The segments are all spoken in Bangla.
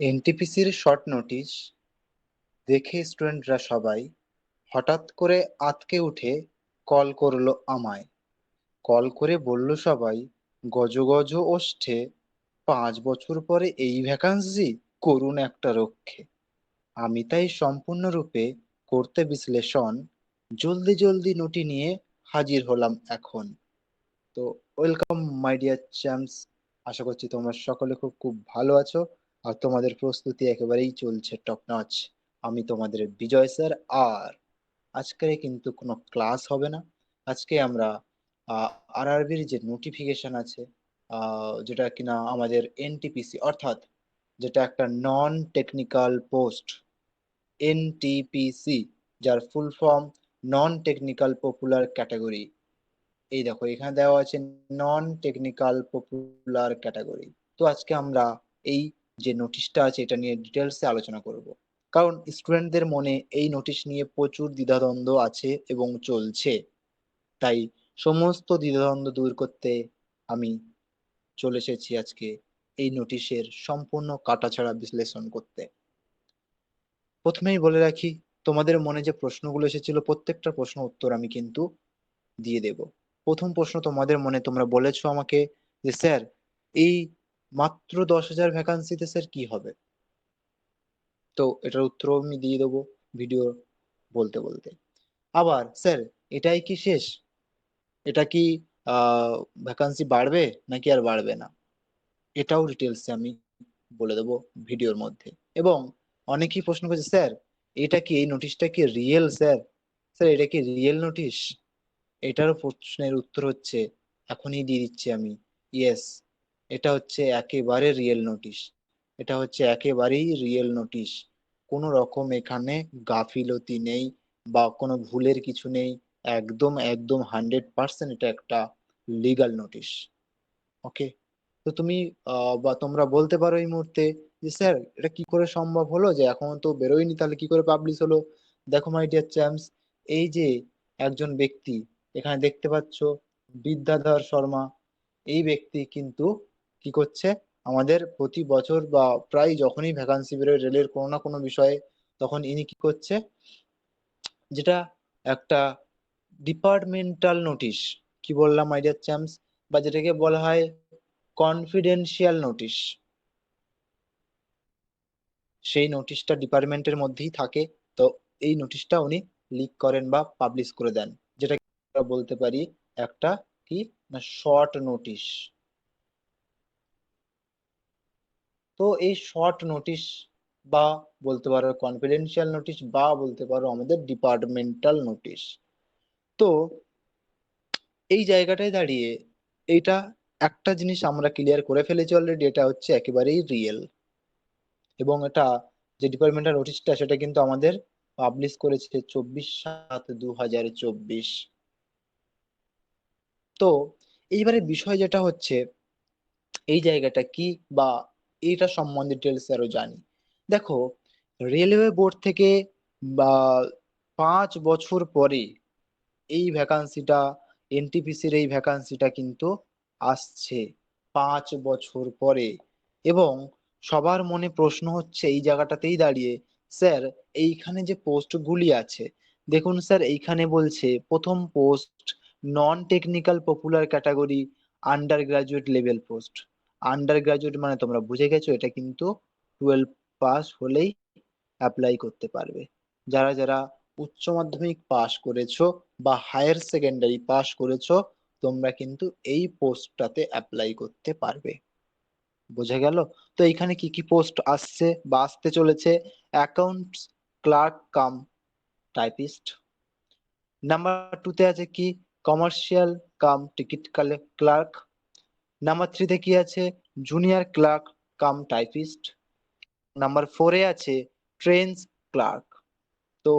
এনটিপিসির শর্ট নোটিশ দেখে স্টুডেন্টরা সবাই হঠাৎ করে আতকে উঠে কল করল আমায়। কল করে বলল সবাই, গজ গজ ওষ্ঠে, পাঁচ বছর পরে এই ভ্যাকান্সি করুন একটা রক্ষে। আমি তাই সম্পূর্ণরূপে করতে বিশ্লেষণ, জলদি জলদি নোটি নিয়ে হাজির হলাম এখন। তো ওয়েলকাম মাই ডিয়ার চ্যাম্পস আশা করছি তোমরা সকলে খুব খুব ভালো আছো। আর তোমাদের প্রস্তুতি একেবারেই চলছে টপ নচ আমি তোমাদের বিজয় স্যার আর আজকে কিন্তু কোনো ক্লাস হবে না। আজকে আমরা আর আরবির যে নোটিফিকেশন আছে যেটা কিনা আমাদের এনটিপিসি অর্থাৎ যেটা একটা নন টেকনিক্যাল পোস্ট এনটিপিসি যার full form non technical popular category এই দেখো, এখানে দেওয়া আছে নন টেকনিক্যাল পপুলার ক্যাটাগরি তো আজকে আমরা এই যে নোটিশটা আছে, এটা নিয়ে ডিটেলসে আলোচনা করব। কারণ স্টুডেন্টদের মনে এই নোটিশ নিয়ে প্রচুর দ্বিধাদ্বন্দ্ব আছে এবং চলছে। তাই সমস্ত দ্বিধাদ্বন্দ্ব দূর করতে আমি চলে এসেছি আজকে এই নোটিশের সম্পূর্ণ কাটাছাড়া বিশ্লেষণ করতে। প্রথমেই বলে রাখি, তোমাদের মনে যে প্রশ্নগুলো এসেছিল, প্রত্যেকটা প্রশ্ন উত্তর আমি কিন্তু দিয়ে দেব। প্রথম প্রশ্ন তোমাদের মনে, তোমরা বলেছ আমাকে যে, স্যার, এই মাত্র দশ হাজার ভ্যাকান্সিতে স্যার কি হবে? তো এটার উত্তর আমি দিয়ে দেবো ভিডিও বলতে বলতে। আবার স্যার এটাই কি শেষ? এটা কি ভ্যাকান্সি বাড়বে নাকি আর বাড়বে না? এটাও ডিটেলসে আমি বলে দেবো ভিডিওর মধ্যে। এবং অনেকেই প্রশ্ন করছে স্যার এটা কি, এই নোটিশটা কি রিয়েল স্যার স্যার এটা কি রিয়েল নোটিশ এটারও প্রশ্নের উত্তর হচ্ছে, এখনই দিয়ে দিচ্ছি আমি। ইয়েস এটা হচ্ছে একেবারে রিয়েল নোটিশ এটা হচ্ছে একেবারেই রিয়েল নোটিশ কোনো রকম এখানে গাফিলতি নেই বা কোনো ভুলের কিছু নেই। একদম একদম হান্ড্রেড পার্সেন্ট এটা একটা লিগাল নোটিশ ওকে তো তুমি বা তোমরা বলতে পারো এই মুহূর্তে যে, স্যার, এটা কি করে সম্ভব হলো যে এখন তো বেরোয়নি, তাহলে কি করে পাবলিশ হলো? দেখো মাই ডিয়ার চ্যাম্পস এই যে একজন ব্যক্তি, এখানে দেখতে পাচ্ছ বিদ্যাধর শর্মা, এই ব্যক্তি কিন্তু কি করছে? আমাদের প্রতি বছর বা প্রায় যখনই ভ্যাকান্সি বেরোয় রেলের কোনো না কোনো বিষয়ে, তখন ইনি কি করছে? যেটা একটা ডিপার্টমেন্টাল নোটিশ কি বললাম আইডিয়ার চ্যাম্পস বা যেটাকে বলা হয় কনফিডেন্সিয়াল নোটিশ সেই নোটিশটা ডিপার্টমেন্টের মধ্যেই থাকে। তো এই নোটিশটা উনি লিক করেন বা পাবলিশ করে দেন। যেটা বলতে পারি একটা কি? না শর্ট নোটিশ তো এই শর্ট নোটিশ বা বলতে পারো কনফিডেন্সিয়াল নোটিশ বা বলতে পারো আমাদের ডিপার্টমেন্টাল নোটিশ তো এই জায়গাটায় দাঁড়িয়ে এইটা একটা জিনিস আমরা ক্লিয়ার করে ফেলেছি অলরেডি এটা হচ্ছে একেবারেই রিয়েল এবং এটা যে ডিপার্টমেন্টাল নোটিশটা সেটা কিন্তু আমাদের পাবলিশ করেছে চব্বিশ সাত দু হাজার চব্বিশ। তো এইবারে বিষয় যেটা হচ্ছে, এই জায়গাটা কি বা এইটা সম্বন্ধে ডিটেলস আরও জানি। দেখো রেলওয়ে বোর্ড থেকে, বা পাঁচ বছর পরে এই ভ্যাকান্সিটা এনটিপিসির এই ভ্যাকান্সিটা কিন্তু আসছে পাঁচ বছর পরে। এবং সবার মনে প্রশ্ন হচ্ছে, এই জায়গাটাতেই দাঁড়িয়ে, স্যার, এইখানে যে পোস্টগুলি আছে, দেখুন স্যার, এইখানে বলছে, প্রথম post non technical popular category undergraduate level post undergraduate মানে তোমরা বুঝে গেছো, এটা কিন্তু টুয়েলভ পাস হলেই অ্যাপ্লাই করতে পারবে। যারা যারা উচ্চ মাধ্যমিক পাস করেছ বা হায়ার সেকেন্ডারি পাস করেছ, তোমরা কিন্তু এই পোস্টটাতে অ্যাপ্লাই করতে পারবে। বোঝা গেল? তো এখানে কি কি পোস্ট আসছে বা আসতে চলেছে? Accounts clerk cum typist number টুতে আছে কি? Commercial cum ticket clerk number থ্রিতে কি আছে? Junior clerk cum typist number ফোরে আছে ট্রেন্স ক্লার্ক তো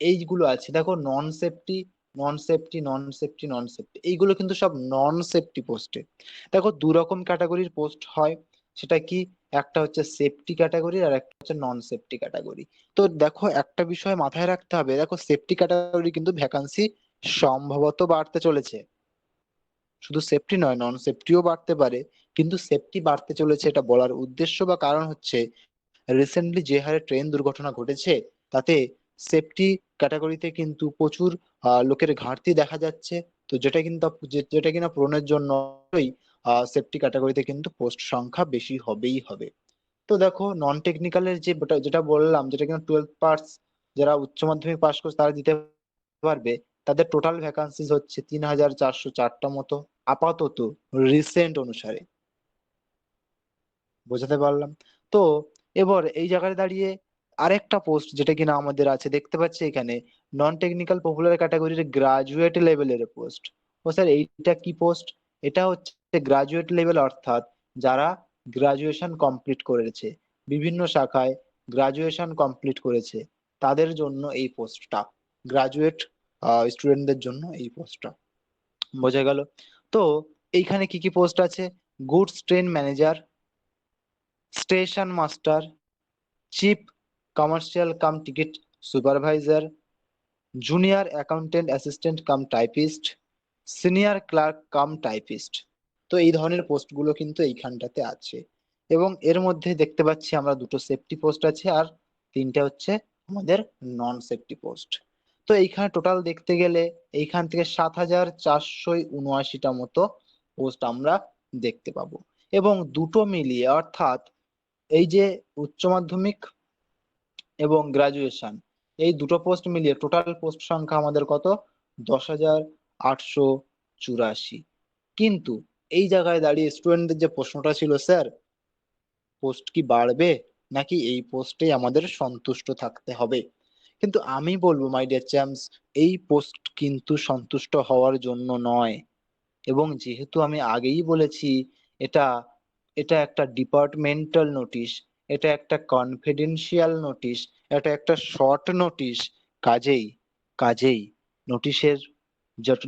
এইগুলো আছে। দেখো non safety non safety non safety non safety এইগুলো কিন্তু সব নন সেফটি পোস্টে দেখো দু রকম ক্যাটাগরির পোস্ট হয়। সেটা কি? একটা হচ্ছে সেফটি ক্যাটাগরি আর একটা হচ্ছে নন সেফটি ক্যাটাগরি তো দেখো একটা বিষয় মাথায় রাখতে হবে। দেখো সেফটি ক্যাটাগরি কিন্তু ভ্যাকান্সি সম্ভবত বাড়তে চলেছে। শুধু সেফটি নয় নন সেফটিও বাড়তে পারে, কিন্তু সেফটি বাড়তে চলেছে এটা বলার উদ্দেশ্য বা কারণ হচ্ছে রিসেন্টলি যে হারে ট্রেন দুর্ঘটনা ঘটেছে, তাতে সেফটি ক্যাটাগরিতে কিন্তু প্রচুর লোকের ঘাটতি দেখা যাচ্ছে। তো যেটা কিন্তু যেটা কিনা পূরণের জন্য সেফটি ক্যাটাগরিতে কিন্তু পোস্ট সংখ্যা বেশি হবেই হবে। তো দেখো নন টেকনিক্যালের যে, যেটা বললাম, যেটা কিনা টুয়েলভ পাস যারা উচ্চ মাধ্যমিক পাস করছে, তারা দিতে পারবে। তাদের টোটাল ভ্যাকান্সিজ হচ্ছে তিন হাজার চারশো চারটা মতো, আপাতত রিসেন্ট অনুসারে। বোঝাতে পারলাম? তো এবার এই জায়গায় দাঁড়িয়ে আরেকটা পোস্ট যেটা কিনা আমাদের আছে, দেখতে পাচ্ছি এখানে নন টেকনিক্যাল পপুলার ক্যাটাগরির গ্রাজুয়েট লেভেলের পোস্ট ও স্যার এইটা কি পোস্ট এটা হচ্ছে গ্রাজুয়েট লেভেল অর্থাৎ যারা গ্রাজুয়েশন কমপ্লিট করেছে, বিভিন্ন শাখায় গ্রাজুয়েশন কমপ্লিট করেছে, তাদের জন্য এই পোস্টটা গ্রাজুয়েট স্টুডেন্টদের জন্য এই পোস্টটা বোঝা গেল। তো এইখানে কি কি পোস্ট আছে? Goods train manager station master chief commercial cum ticket supervisor junior accountant assistant cum typist senior clerk cum typist তো এই ধরনের পোস্টগুলো কিন্তু এইখানটাতে আছে। এবং এর মধ্যে দেখতে পাচ্ছি আমরা দুটো সেফটি পোস্ট আছে আর তিনটে হচ্ছে আমাদের নন সেফটি পোস্ট তো এইখানে টোটাল দেখতে গেলে এইখান থেকে সাত হাজার চারশো উনআশিটা মতো পোস্ট আমরা দেখতে পাবো। এবং দুটো মিলিয়ে অর্থাৎ এই যে উচ্চ মাধ্যমিক এবং গ্রাজুয়েশন এই দুটো পোস্ট মিলিয়ে টোটাল পোস্ট সংখ্যা আমাদের কত? দশ হাজার আটশো চুরাশি। কিন্তু এই জায়গায় দাঁড়িয়ে স্টুডেন্টদের যে প্রশ্নটা ছিল, স্যার পোস্ট কি বাড়বে? নাকি এই পোস্টেই আমাদের সন্তুষ্ট থাকতে হবে? কিন্তু আমি বলব মাই ডিয়ার চ্যাম্পস এই পোস্ট কিন্তু সন্তুষ্ট হওয়ার জন্য নয়। এবং যেহেতু আমি আগেই বলেছি, এটা এটা একটা ডিপার্টমেন্টাল নোটিশ এটা একটা কনফিডেন্সিয়াল নোটিশ এটা একটা শর্ট নোটিশ কাজেই কাজেই। নোটিশের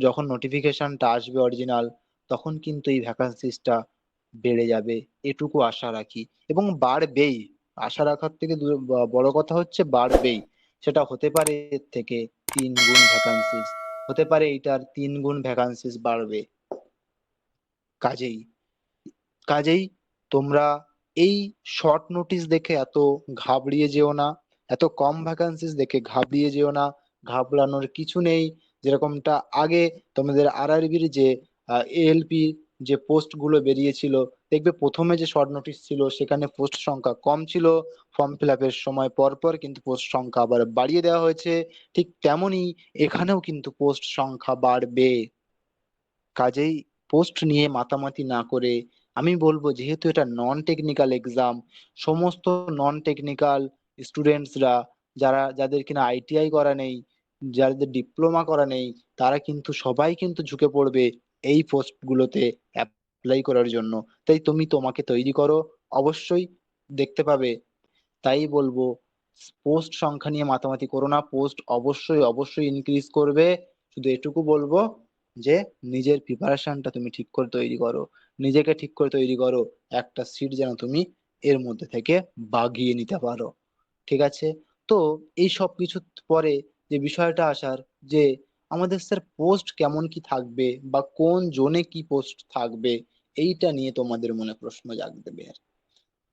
যখন নোটিফিকেশনটা আসবে অরিজিনাল তখন কিন্তু এই ভ্যাকান্সিসটা বেড়ে যাবে। এটুকু আশা রাখি। এবং বাড়বেই। আশা রাখার থেকে বড় কথা হচ্ছে বাড়বেই। সেটা হতে পারে এর থেকে তিন গুণ ভ্যাকান্সিস হতে পারে এটার তিন গুণ ভ্যাকান্সিস বাড়বে। কাজেই কাজেই তোমরা এই শর্ট নোটিশ দেখে এত ঘাবড়িয়ে যেও না, এত কম ভ্যাকান্সিস দেখে ঘাবড়িয়ে যেও না, ঘাবড়ানোর কিছু নেই। যেরকমটা আগে তোমাদের আরআরবির যে এএলপি যে পোস্টগুলো বেরিয়েছিল, দেখবে প্রথমে যে শর্ট নোটিশ ছিল, সেখানে পোস্ট সংখ্যা কম ছিল ফর্ম ফিল আপের সময় পর পর কিন্তু পোস্ট সংখ্যা আবার বাড়িয়ে দেওয়া হয়েছে। ঠিক তেমনই এখানেও কিন্তু পোস্ট সংখ্যা বাড়বে। কাজেই পোস্ট নিয়ে মাতামাতি না করে আমি বলব, যেহেতু এটা নন টেকনিক্যাল এক্সাম সমস্ত নন টেকনিক্যাল স্টুডেন্টসরা যারা, যাদের কিনা আইটিআই করা নেই, যাদের ডিপ্লোমা করা নেই, তারা কিন্তু সবাই কিন্তু ঝুঁকে পড়বে। এই পোস্ট গুলোতে অ্যাপ্লাই করার জন্য। তাই তুমি তোমাকে তৈরি করো। অবশ্যই দেখতে পাবে। তাই বলব পোস্ট সংখ্যা নিয়ে মাতামাতি করো না। পোস্ট অবশ্যই অবশ্যই ইনক্রিজ করবে। শুধু এটুকু বলব যে, নিজের প্রিপারেশনটা তুমি ঠিক করে তৈরি করো। নিজেকে ঠিক করে তৈরি করো। একটা সিট যেন তুমি এর মধ্যে থেকে বাগিয়ে নিতে পারো। ঠিক আছে? তো এই সব কিছু পরে যে বিষয়টা আসার যে আমাদের স্যার পোস্ট কেমন কি থাকবে বা কোন জোনে কি পোস্ট থাকবে, এইটা নিয়ে তোমাদের মনে প্রশ্ন জাগ দেবে আর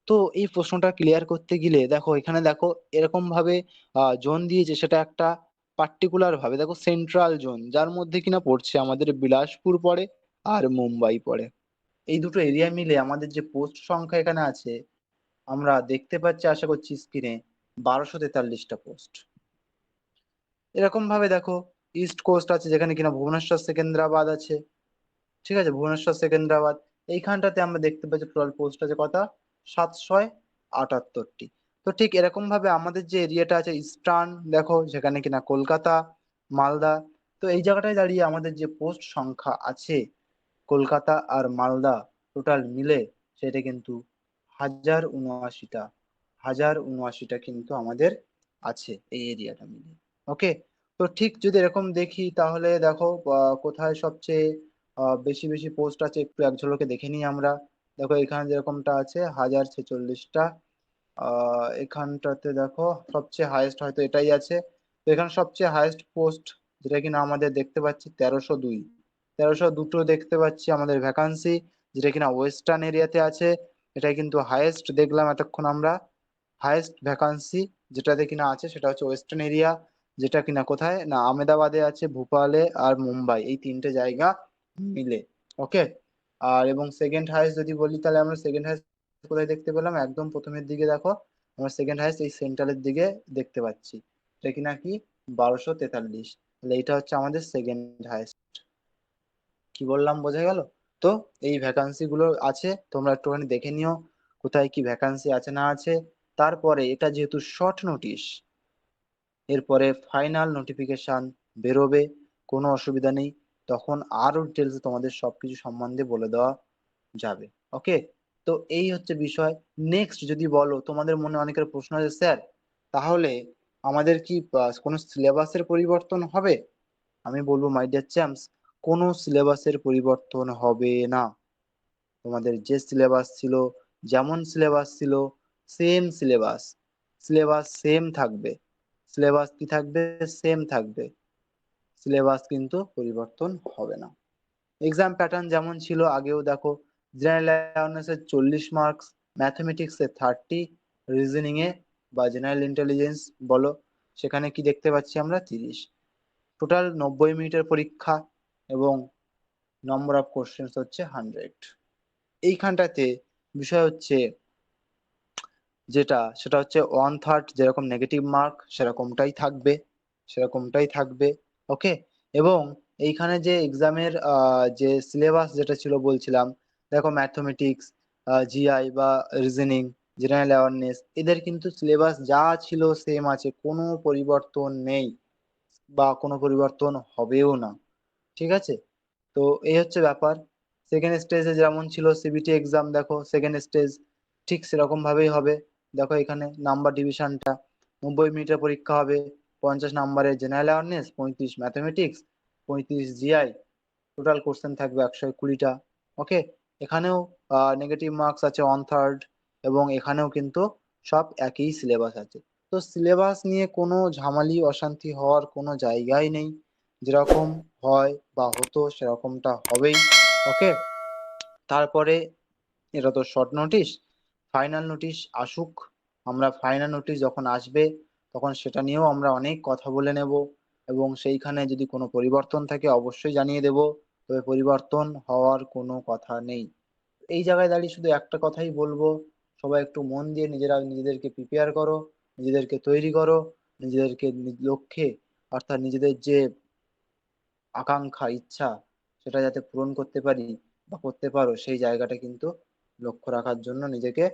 তো এই প্রশ্নটা ক্লিয়ার করতে গেলে দেখো, এখানে দেখো এরকম ভাবে জোন দিয়েছে, সেটা একটা পার্টিকুলার ভাবে। দেখো সেন্ট্রাল জোন যার মধ্যে কিনা পড়ছে আমাদের বিলাসপুর পড়ে আর মুম্বাই পড়ে। এই দুটো এরিয়া মিলে আমাদের যে পোস্ট সংখ্যা এখানে আছে, আমরা দেখতে পাচ্ছি, আশা করছি স্ক্রিনে বারোশো তেতাল্লিশটা পোস্ট এরকম ভাবে দেখো ইস্ট কোস্ট আছে, যেখানে কিনা ভুবনেশ্বর সেকেন্দ্রাবাদ আছে। ঠিক আছে? ভুবনেশ্বর সেকেন্দ্রাবাদ। এইখানটাতে আমরা দেখতে পাচ্ছি টোটাল পোস্ট আছে কথা সাতশয় আটাত্তরটি। তো ঠিক এরকম ভাবে আমাদের যে এরিয়াটা আছে, ইস্টার্ন, দেখো, যেখানে কিনা কলকাতা, মালদা, তো এই জায়গাটায় দাঁড়িয়ে আমাদের যে পোস্ট সংখ্যা আছে, কলকাতা আর মালদা টোটাল মিলে সেটা কিন্তু হাজার উনআশিটা হাজার উনআশিটা কিন্তু আমাদের আছে এই এরিয়াটা মিলে। ওকে? তো ঠিক যদি এরকম দেখি, তাহলে দেখো কোথায় সবচেয়ে বেশি বেশি পোস্ট আছে একটু এক ঝলকে দেখে নিই আমরা। দেখো এখানে যেরকমটা আছে, হাজার ছেচল্লিশটা। এখানটাতে দেখো, সবচেয়ে হাইয়েস্ট হয়তো এটাই আছে। তো এখানে সবচেয়ে হাইয়েস্ট পোস্ট যেটা কিনা আমাদের দেখতে পাচ্ছি, তেরোশো দুই। তেরোশো দুটো দেখতে পাচ্ছি আমাদের ভ্যাকান্সি যেটা কিনা ওয়েস্টার্ন এরিয়াতে আছে। এটা কিন্তু হাইয়েস্ট দেখলাম এতক্ষণ আমরা। হাইয়েস্ট ভ্যাকান্সি যেটাতে কিনা আছে, সেটা হচ্ছে ওয়েস্টার্ন এরিয়া যেটা কিনা কোথায়? না, আহমেদাবাদে আছে, ভোপালে আর মুম্বাই। এই তিনটে জায়গা মিলে ওকে আর এবং সেকেন্ড হাইয়েস্ট যদি বলি, তাহলে আমরা সেকেন্ড হাইয়েস্ট কোথায় দেখতে পেলাম? একদম প্রথমের দিকে দেখো, আমরা সেকেন্ড হাইয়েস্ট এই সেন্ট্রালের দিকে দেখতে পাচ্ছি। এটা কিনা কি? বারোশো তেতাল্লিশ। তাহলে এটা হচ্ছে আমাদের সেকেন্ড হাইয়েস্ট কি বললাম, বোঝা গেল? তো এই ভ্যাকান্সি গুলো আছে, তোমরা একটুখানি দেখে নিও, কোথায় কি ভ্যাকান্সি আছে না আছে। তারপরে এটা যেহেতু শর্ট নোটিশ এরপরে ফাইনাল নোটিফিকেশন বেরোবে, কোনো অসুবিধা নেই, তখন আরও ডিটেলস তোমাদের সবকিছু সম্বন্ধে বলে দেওয়া যাবে ওকে তো এই হচ্ছে বিষয়। নেক্সট যদি বলো, তোমাদের মনে অনেকের প্রশ্ন আছে, স্যার, তাহলে আমাদের কি কোনো সিলেবাসের পরিবর্তন হবে? আমি বলব মাই ডিয়ার চ্যাম্পস কোনো সিলেবাসের পরিবর্তন হবে না। তোমাদের যে সিলেবাস ছিল, যেমন সিলেবাস ছিল সেম সিলেবাস সিলেবাস সেম থাকবে। সিলেবাস কি থাকবে? সেম থাকবে। সিলেবাস কিন্তু পরিবর্তন হবে না। এক্সাম প্যাটার্ন যেমন ছিল আগেও দেখো জেনারেল অ্যাওয়ারনেসের চল্লিশ মার্কস ম্যাথমেটিক্সে থার্টি রিজনিং এ বা জেনারেল ইন্টেলিজেন্স বলো, সেখানে কি দেখতে পাচ্ছি আমরা? তিরিশ। টোটাল নব্বই মিনিটের পরীক্ষা এবং নম্বর অফ কোশ্চেন্স হচ্ছে হান্ড্রেড এইখানটাতে বিষয় হচ্ছে যেটা, সেটা হচ্ছে ওয়ান থার্ড যেরকম নেগেটিভ মার্ক সেরকমটাই থাকবে সেরকমটাই থাকবে ওকে এবং এইখানে যে এক্সামের যে সিলেবাস যেটা ছিল বলছিলাম, দেখো ম্যাথমেটিক্স জিআই বা রিজনিং জেনারেল অ্যাওয়ারনেস এদের কিন্তু সিলেবাস যা ছিল সেম আছে, কোনো পরিবর্তন নেই বা কোনো পরিবর্তন হবেও না, ঠিক আছে? তো এই হচ্ছে ব্যাপার। সেকেন্ড স্টেজে যেমন ছিল সিবিটি এক্সাম দেখো সেকেন্ড স্টেজ ঠিক সেরকম ভাবেই হবে। দেখো এখানে নাম্বার ডিভিশনটা নব্বই মিনিটের পরীক্ষা হবে, পঞ্চাশ নাম্বারের জেনারেল অ্যাওয়ারনেস পঁয়ত্রিশ ম্যাথমেটিক্স পঁয়ত্রিশ জিআই টোটাল কোশ্চেন থাকবে একশো কুড়িটা ওকে এখানেও নেগেটিভ মার্কস আছে ওয়ান থার্ড এবং এখানেও কিন্তু সব একই সিলেবাস আছে। তো সিলেবাস নিয়ে কোনো ঝামালি, অশান্তি হওয়ার কোনো জায়গাই নেই। যেরকম হয় বা হতো, সেরকমটা হবেই ওকে তারপরে, এটা তো শর্ট নোটিশ ফাইনাল নোটিশ আসুক, আমরা ফাইনাল নোটিশ যখন আসবে, তখন সেটা নিয়েও আমরা অনেক কথা বলে নেব এবং সেইখানে যদি কোনো পরিবর্তন থাকে অবশ্যই জানিয়ে দেব, তবে পরিবর্তন হওয়ার কোনো কথা নেই। এই জায়গায় দাঁড়িয়ে শুধু একটা কথাই বলব, সবাই একটু মন দিয়ে নিজেরা নিজেদেরকে প্রিপেয়ার করো, নিজেদেরকে তৈরি করো, নিজেদেরকে লক্ষ্যে, অর্থাৎ নিজেদের যে আকাঙ্ক্ষা, ইচ্ছা, সেটা যাতে পূরণ করতে পারি বা করতে পারো, সেই জায়গাটা কিন্তু লক্ষ্য রাখার জন্য নিজেকে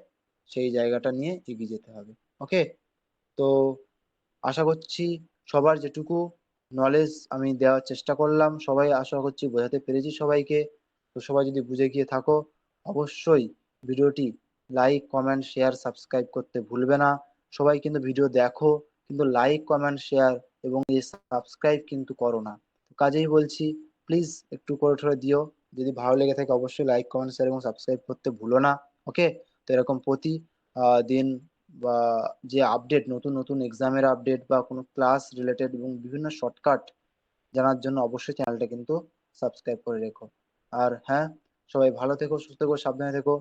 সেই জায়গাটা নিয়ে এগিয়ে যেতে হবে। ওকে তো আশা করছি সবার যেটুকু নলেজ আমি দেওয়ার চেষ্টা করলাম, সবাই আশা করছি বোঝাতে পেরেছি সবাইকে। তো সবাই যদি বুঝে গিয়ে থাকো, অবশ্যই ভিডিওটি লাইক কমেন্ট শেয়ার সাবস্ক্রাইব করতে ভুলবে না। সবাই কিন্তু ভিডিও দেখো, কিন্তু লাইক কমেন্ট শেয়ার এবং সাবস্ক্রাইব কিন্তু করো না। কাজেই বলছি প্লিজ একটু করে ঠরে দিও। যদি ভালো লেগে থাকে অবশ্যই লাইক কমেন্ট শেয়ার এবং সাবস্ক্রাইব করতে ভুলো না ওকে তো এরকম প্রতি দিন বা যে আপডেট নতুন নতুন এক্সামের আপডেট বা কোনো ক্লাস রিলেটেড এবং বিভিন্ন শর্টকাট জানার জন্য অবশ্যই চ্যানেলটা কিন্তু সাবস্ক্রাইব করে রেখো। আর হ্যাঁ সবাই ভালো থেকো, সুস্থ থেকো, সাবধানে থেকো।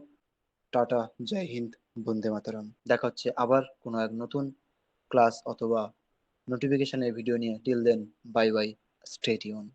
টাটা, জয় হিন্দ, বন্দে মাতারাম। দেখা হচ্ছে আবার কোনো এক নতুন ক্লাস অথবা নোটিফিকেশনের ভিডিও নিয়ে। Till then bye bye stay tuned